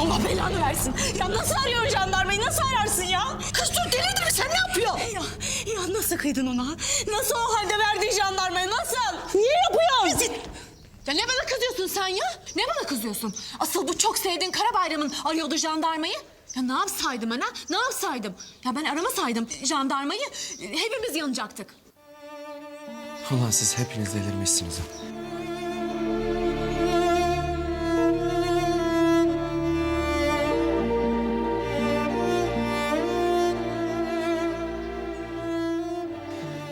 Allah belanı versin. Ya nasıl arıyorsun jandarmayı? Nasıl ararsın ya? Kız dur delirdin mi sen ne yapıyorsun? Ya, ya nasıl kıydın ona? Nasıl o halde verdin jandarmaya? Nasıl? Niye yapıyorsun? Ya ne bana kızıyorsun sen ya? Ne bana kızıyorsun? Asıl bu çok sevdiğin Kara Bayram'ın arıyordu jandarmayı. Ya ne yapsaydım ha? Ne yapsaydım? Ya ben aramasaydım jandarmayı hepimiz yanacaktık. Ulan siz hepiniz delirmişsiniz. ha.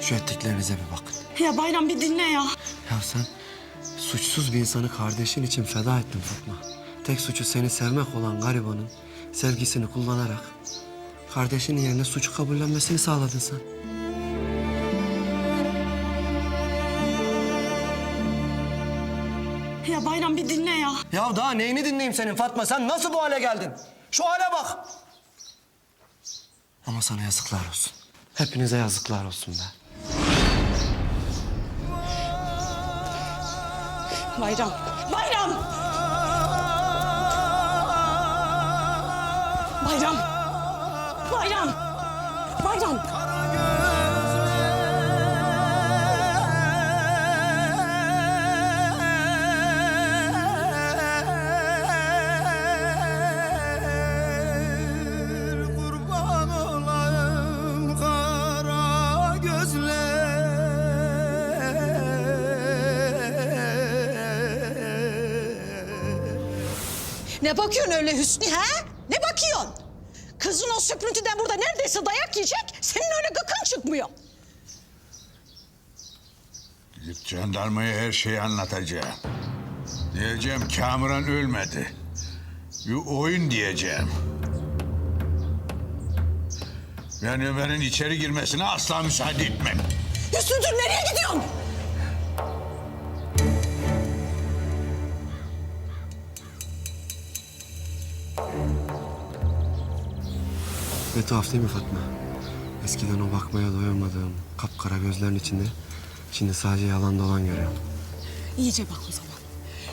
Şu ettiklerinize bir bakın. Ya Bayram bir dinle ya. Ya sen suçsuz bir insanı kardeşin için feda ettin Fatma. Tek suçu seni sevmek olan garibanın sevgisini kullanarak kardeşinin yerine suçu kabullenmesini sağladın sen. Ya Bayram bir dinle ya. Ya daha neyini dinleyeyim senin Fatma? Sen nasıl bu hale geldin? Şu hale bak. Ama sana yazıklar olsun. Hepinize yazıklar olsun be. Bayram. Bayram. Bayram. Bayram. Bayram. Ne bakıyorsun öyle Hüsnü ha? Ne bakıyorsun? Kızın o süprüntüden burada neredeyse dayak yiyecek. Senin öyle gıkın çıkmıyor. Gidip jandarmaya her şeyi anlatacağım. Diyeceğim Kamuran ölmedi. Bir oyun diyeceğim. Ben Ömer'in içeri girmesine asla müsaade etmem. Hüsnü dur nereye gidiyorsun? Ne tuhaf değil mi Fatma? Eskiden o bakmaya doyamadığım kapkara gözlerin içinde şimdi sadece yalan dolan görüyorum. İyice bak o zaman.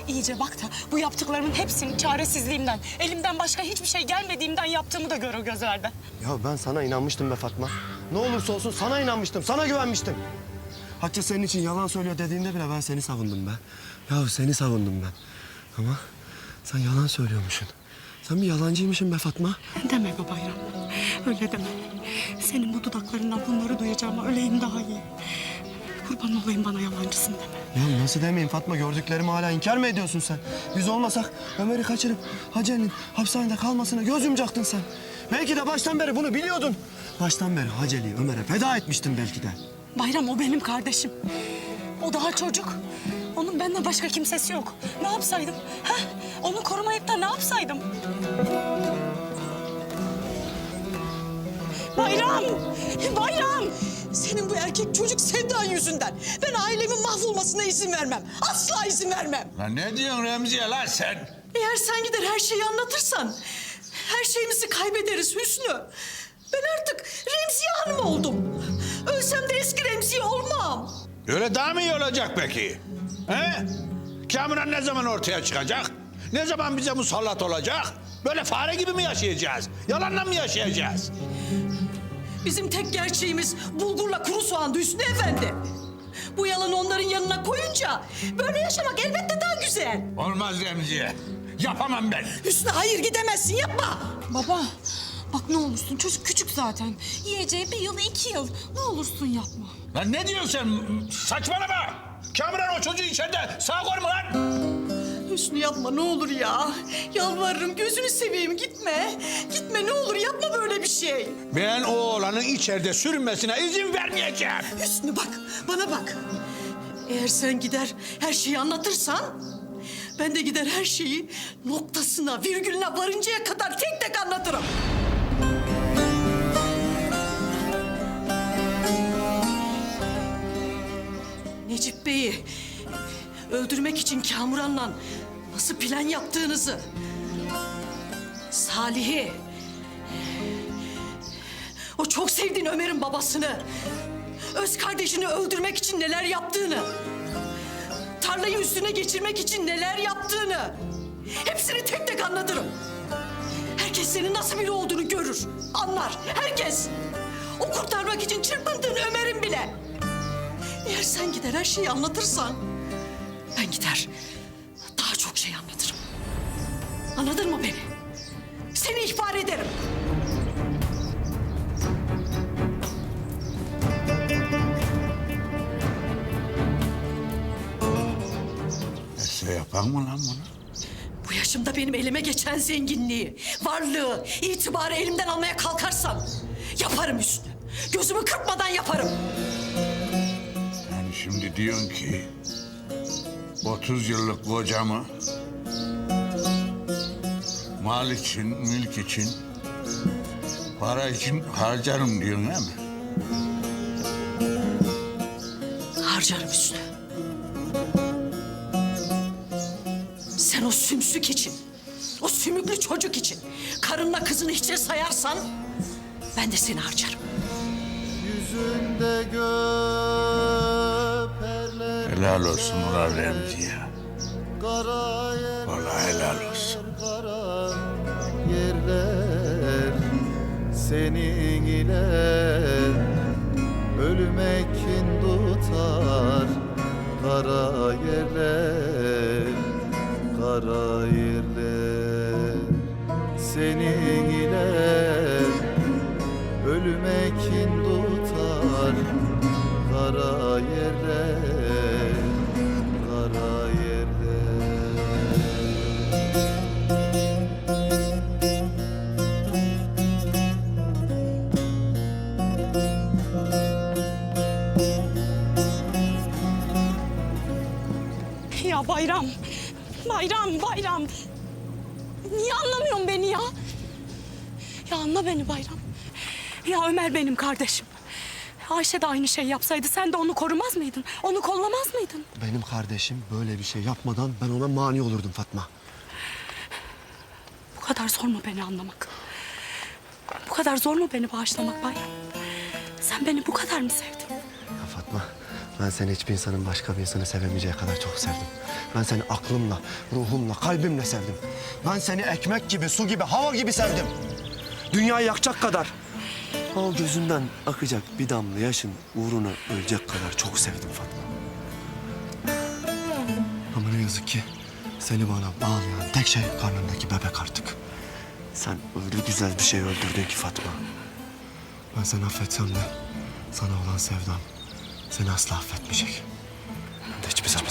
İyice bak da bu yaptıklarımın hepsini çaresizliğimden, elimden başka hiçbir şey gelmediğimden yaptığımı da gör o gözlerde. Ya ben sana inanmıştım be Fatma. Ne olursa olsun sana inanmıştım, sana güvenmiştim. Hatice senin için yalan söylüyor dediğinde bile ben seni savundum be. Ya seni savundum ben. Ama sen yalan söylüyormuşsun. Sen bir yalancıymışsın be Fatma. Deme be Bayram. Öyle deme. Senin bu dudaklarından bunları duyacağıma öleyim daha iyi. Kurban olayım bana yalancısın deme. Ya nasıl demeyeyim Fatma gördüklerimi hala inkar mı ediyorsun sen? Biz olmasak Ömer'i kaçırıp Hacer'in hapishanede kalmasına göz yumacaktın sen. Belki de baştan beri bunu biliyordun. Baştan beri Hacer'i Ömer'e feda etmiştin belki de. Bayram o benim kardeşim. O daha çocuk. Onun benden başka kimsesi yok. Ne yapsaydım? Ha? Onu korumayıp da ne yapsaydım? Bayram! Bayram! Senin bu erkek çocuk sevdan yüzünden. Ben ailemin mahvolmasına izin vermem. Asla izin vermem. Lan ne diyorsun Remziye lan sen? Eğer sen gider her şeyi anlatırsan her şeyimizi kaybederiz Hüsnü. Ben artık Remziye Hanım oldum. Ölsem de eski Remziye olmam. Öyle daha mı iyi olacak peki? He? Kamuran ne zaman ortaya çıkacak? Ne zaman bize musallat olacak? Böyle fare gibi mi yaşayacağız? Yalanla mı yaşayacağız? Bizim tek gerçeğimiz bulgurla kuru soğandı Hüsnü Efendi. Bu yalanı onların yanına koyunca böyle yaşamak elbette daha güzel. Olmaz Remziye. Yapamam ben. Hüsnü hayır gidemezsin yapma. Baba bak ne olursun çocuk küçük zaten. Yiyeceği bir yıl iki yıl. Ne olursun yapma. Lan ne diyorsun sen? Saçmalama. Kamuran o çocuğu içeride sağ koyma lan. Hüsnü yapma ne olur ya. Yalvarırım gözünü seveyim gitme. Gitme ne olur yapma böyle bir şey. Ben o oğlanın içeride sürünmesine izin vermeyeceğim. Hüsnü bak bana bak. Eğer sen gider her şeyi anlatırsan... ...ben de gider her şeyi noktasına, virgülüne varıncaya kadar tek tek anlatırım. Öldürmek için Kamuran'la nasıl plan yaptığınızı... Salih'i, o çok sevdiğin Ömer'in babasını... ...öz kardeşini öldürmek için neler yaptığını... ...tarlayı üstüne geçirmek için neler yaptığını... ...hepsini tek tek anlatırım. senin nasıl biri olduğunu görür, anlar herkes. O kurtarmak için çırpındığın Ömer'in bile. Eğer sen gider her şeyi anlatırsan... ...ben gider daha çok şey anlatırım. Anladın mı beni? Seni ihbar ederim. Şey yapar mı lan bunu? Bu yaşımda benim elime geçen zenginliği, varlığı, itibarı elimden almaya kalkarsan... ...yaparım Hüsnü. Gözümü kırpmadan yaparım. Yani şimdi diyorsun ki 30 yıllık kocamı mal için, mülk için, para için harcarım diyorsun değil mi? Harcarım Hüsnü. Sen o sümsük için, o sümüklü çocuk için karınla kızını hiçe sayarsan ben de seni harcarım. Yüzünde göperler Helal olsun ulan Remzi ya. Kara yerler Vallahi helal olsun. Yerler Senin ile Ölüme kin tutar Kara yerler Kara yerler Senin ile Ölüme kin tutar Kara yerler Bayram. Bayram, Bayram. Niye anlamıyorsun beni ya? Ya anla beni Bayram. Ya Ömer benim kardeşim. Ayşe de aynı şey yapsaydı sen de onu korumaz mıydın? Onu kollamaz mıydın? Benim kardeşim böyle bir şey yapmadan ben ona mani olurdum Fatma. Bu kadar zor mu beni anlamak? Bu kadar zor mu beni bağışlamak Bayram? Sen beni bu kadar mı sevdin? Ben seni hiçbir insanın başka bir insanı sevemeyeceği kadar çok sevdim. Ben seni aklımla, ruhumla, kalbimle sevdim. Ben seni ekmek gibi, su gibi, hava gibi sevdim. Dünyayı yakacak kadar. O gözünden akacak bir damla yaşın uğruna ölecek kadar çok sevdim Fatma. Ama ne yazık ki seni bana bağlayan tek şey karnındaki bebek artık. Sen öyle güzel bir şey öldürdün ki Fatma. Ben seni affetsem de sana olan sevdam seni asla affetmeyecek. Hiçbir zaman.